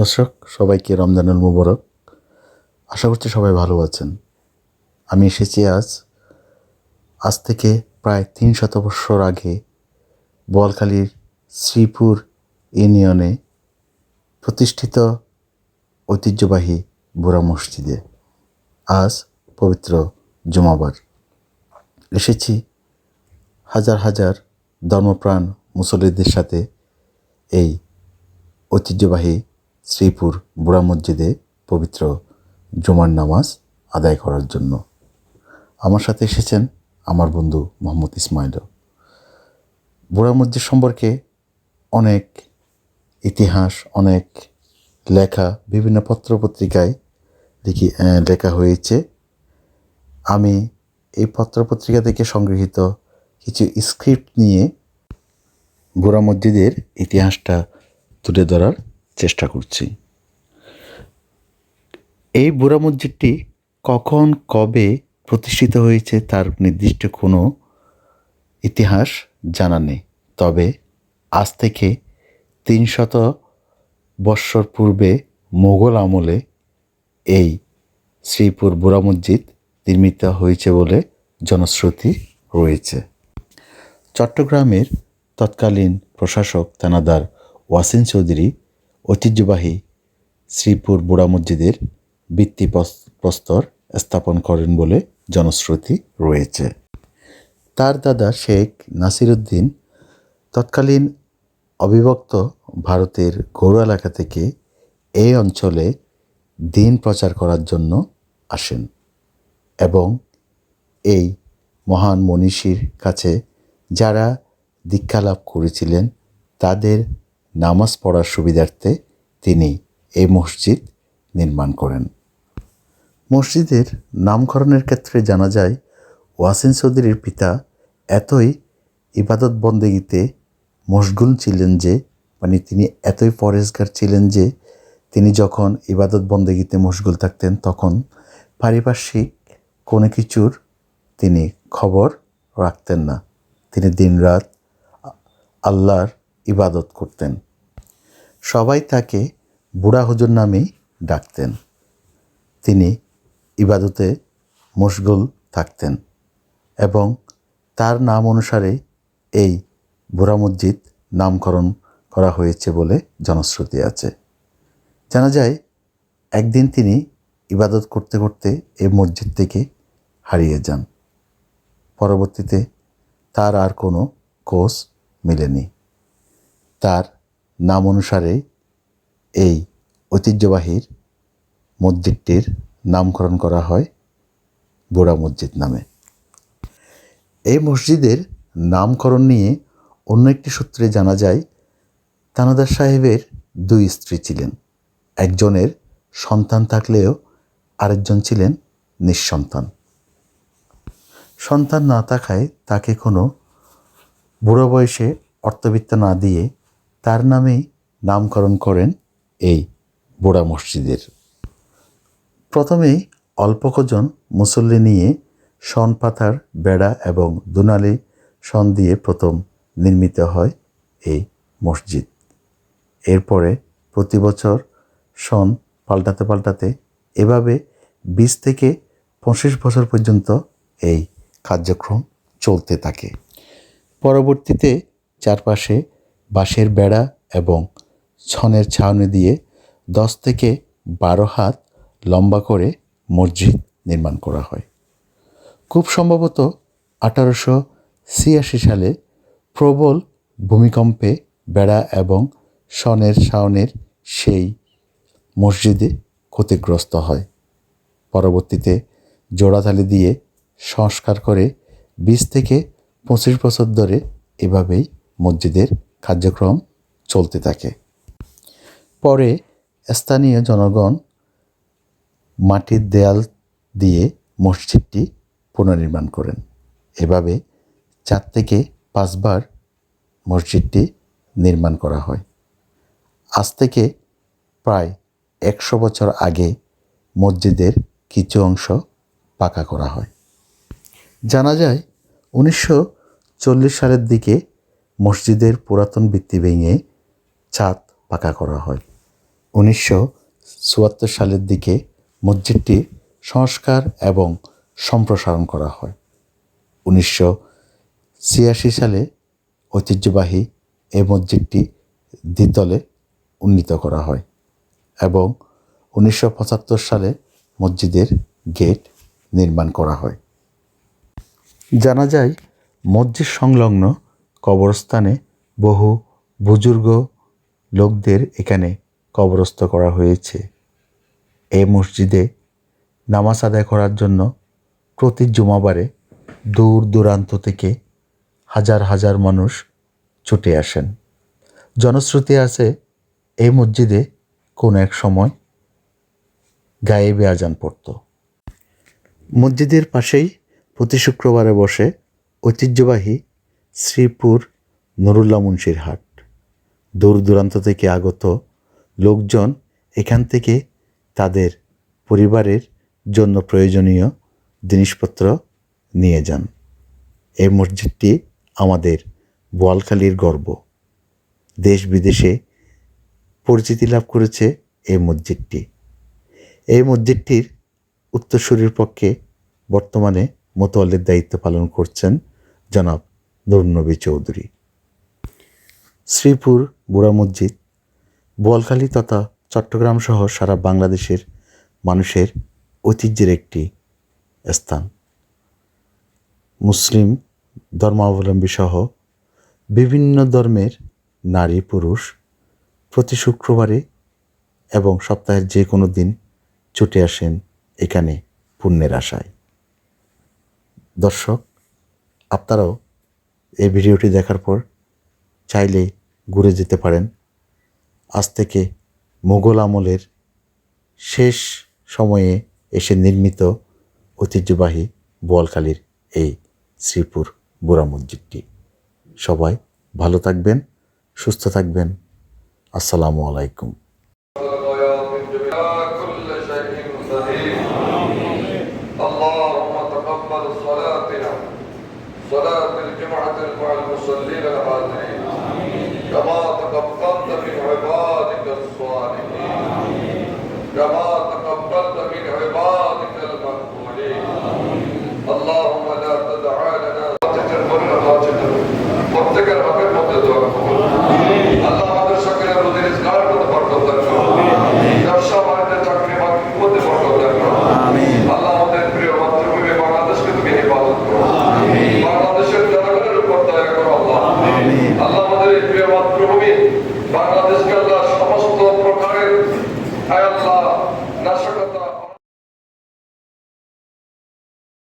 দর্শক, সবাইকে রমজানুল মুবারক। আশা করছি সবাই ভালো আছেন। আমি এসেছি আজ আজ থেকে প্রায় তিন শত বৎসর আগে বোয়ালখালীর শ্রীপুর ইউনিয়নে প্রতিষ্ঠিত ঐতিহ্যবাহী বুড়া মসজিদে আজ পবিত্র জুমাবার। এসেছি হাজার হাজার ধর্মপ্রাণ মুসল্লিদের সাথে এই ঐতিহ্যবাহী শ্রীপুর বুড়া মসজিদে পবিত্র জুমার নামাজ আদায় করার জন্য। আমার সাথে এসেছেন আমার বন্ধু মোহাম্মদ ইসমাইলও বুড়া মসজিদ সম্পর্কে অনেক ইতিহাস, অনেক লেখা, বিভিন্ন পত্র পত্রিকায় লিখি লেখা হয়েছে। আমি এই পত্রপত্রিকা থেকে সংগৃহীত কিছু স্ক্রিপ্ট নিয়ে গোড়া মসজিদের ইতিহাসটা তুলে ধরার চেষ্টা করছি। এই বুড়া মসজিদটি কখন, কবে প্রতিষ্ঠিত হয়েছে তার নির্দিষ্ট কোনো ইতিহাস জানা নেই। তবে আজ থেকে তিনশত বৎসর পূর্বে মোগল আমলে এই শ্রীপুর বুড়া মসজিদ নির্মিত হয়েছে বলে জনশ্রুতি রয়েছে। চট্টগ্রামের তৎকালীন প্রশাসক তানাদার ওয়াসিন চৌধুরী ঐতিহ্যবাহী শ্রীপুর বুড়া মসজিদের ভিত্তি প্রস- প্রস্তর স্থাপন করেন বলে জনশ্রুতি রয়েছে। তার দাদা শেখ নাসিরুদ্দিন তৎকালীন অবিভক্ত ভারতের গৌড় এলাকা থেকে এই অঞ্চলে দিন প্রচার করার জন্য আসেন এবং এই মহান মনীষীর কাছে যারা দীক্ষা লাভ করেছিলেন তাদের নামাজ পড়ার সুবিধার্থে তিনি এই মসজিদ নির্মাণ করেন। মসজিদের নামকরণের ক্ষেত্রে জানা যায় ওয়াসিন চৌধুরীর পিতা এতই ইবাদত বন্দেগীতে মশগুল ছিলেন যে মানে তিনি এতই পরেজগার ছিলেন যে, তিনি যখন ইবাদত বন্দেগীতে মশগুল থাকতেন, তখন পারিপার্শ্বিক কোনো কিছুর তিনি খবর রাখতেন না। তিনি দিনরাত আল্লাহর ইবাদত করতেন। সবাই তাকে বুড়া হুজুর নামেই ডাকতেন। তিনি ইবাদতে মশগুল থাকতেন এবং তার নাম অনুসারে এই বুড়া মসজিদ নামকরণ করা হয়েছে বলে জনশ্রুতি আছে। জানা যায়, একদিন তিনি ইবাদত করতে করতে এই মসজিদ থেকে হারিয়ে যান। পরবর্তীতে তার আর কোনো কোষ মেলেনি। তার নাম অনুসারে এই ঐতিহ্যবাহীর মসজিদটির নামকরণ করা হয় বুড়া মসজিদ নামে। এই মসজিদের নামকরণ নিয়ে অন্য একটি সূত্রে জানা যায়, তানাদার সাহেবের দুই স্ত্রী ছিলেন। একজনের সন্তান থাকলেও আরেকজন ছিলেন নিঃসন্তান। সন্তান না থাকায় তাকে কোনো বুড়ো বয়সে অর্থবিত্ত না দিয়ে তার নামেই নামকরণ করেন এই বুড়া মসজিদের। প্রথমেই অল্প কজন মুসল্লি নিয়ে শন পাতার বেড়া এবং দুনালি শন দিয়ে প্রথম নির্মিত হয় এই মসজিদ। এরপরে প্রতি বছর সন পাল্টাতে পাল্টাতে এভাবে বিশ থেকে পঁচিশ বছর পর্যন্ত এই কার্যক্রম চলতে থাকে। পরবর্তীতে চারপাশে বাঁশের বেড়া এবং ছনের ছাউনি দিয়ে দশ থেকে বারো হাত লম্বা করে মসজিদ নির্মাণ করা হয়। খুব সম্ভবত আঠারোশো ছিয়াশি সালে প্রবল ভূমিকম্পে বেড়া এবং সনের ছাউনের সেই মসজিদে ক্ষতিগ্রস্ত হয়। পরবর্তীতে জোড়াতালি দিয়ে সংস্কার করে বিশ থেকে পঁচিশ বছর ধরে এভাবেই মসজিদের কার্যক্রম চলতে থাকে। পরে স্থানীয় জনগণ মাটির দেয়াল দিয়ে মসজিদটি পুনর্নির্মাণ করেন। এভাবে চার থেকে পাঁচবার মসজিদটি নির্মাণ করা হয়। আজ থেকে প্রায় একশো বছর আগে মসজিদের কিছু অংশ পাকা করা হয়। জানা যায়, উনিশশো চল্লিশ সালের দিকে মসজিদের পুরাতন ভিত্তি ভেঙে ছাদ পাকা করা হয়। উনিশশো চুয়াত্তর সালের দিকে মসজিদটি সংস্কার এবং সম্প্রসারণ করা হয়। উনিশশো ছিয়াশি সালে ঐতিহ্যবাহী এ মসজিদটি দ্বিতলে উন্নীত করা হয় এবং উনিশশো পঁচাত্তর সালে মসজিদের গেট নির্মাণ করা হয়। জানা যায়, মসজিদ সংলগ্ন কবরস্থানে বহু বুজুর্গ লোকদের এখানে কবরস্থ করা হয়েছে। এই মসজিদে নামাজ আদায় করার জন্য প্রতি জুমাবারে দূর দূরান্ত থেকে হাজার হাজার মানুষ ছুটে আসেন। জনশ্রুতি আছে এই মসজিদে কোনো এক সময় গায়েবে আজান পড়ত। মসজিদের পাশেই প্রতি শুক্রবারে বসে ঐতিহ্যবাহী শ্রীপুর নুরুল্লাহ মুন্সির হাট। দূর দূরান্ত থেকে আগত লোকজন এখান থেকে তাদের পরিবারের জন্য প্রয়োজনীয় জিনিসপত্র নিয়ে যান। এই মসজিদটি আমাদের বোয়ালখালীর গর্ব। দেশ বিদেশে পরিচিতি লাভ করেছে এই মসজিদটি। এই মসজিদটির উত্তরসূরির পক্ষে বর্তমানে মোতোয়াল্লির দায়িত্ব পালন করছেন জনাব নুরনবী চৌধুরী। শ্রীপুর বুড়া মসজিদ, বোয়ালখালী তথা চট্টগ্রাম সহ সারা বাংলাদেশের মানুষের ঐতিহ্যের একটি স্থান। মুসলিম ধর্মাবলম্বী সহ বিভিন্ন ধর্মের নারী, পুরুষ প্রতি শুক্রবারে এবং সপ্তাহের যে কোনো দিন ছুটে আসেন এখানে পুণ্যের আশায়। দর্শক, আপনারাও এই ভিডিওটি দেখার পর চাইলে ঘুরে যেতে পারেন আজ থেকে মোগল আমলের শেষ সময়ে এসে নির্মিত ঐতিহ্যবাহী বোয়ালখালীর এই শ্রীপুর বুড়া মসজিদটি সবাই ভালো থাকবেন সুস্থ থাকবেন আসসালামু আলাইকুম كل شيء سليم اللهم تقبل صلاتنا صلاة الجمعة مع المصلين الحاضرين. كما تقبلت من عبادك الصالحين. كما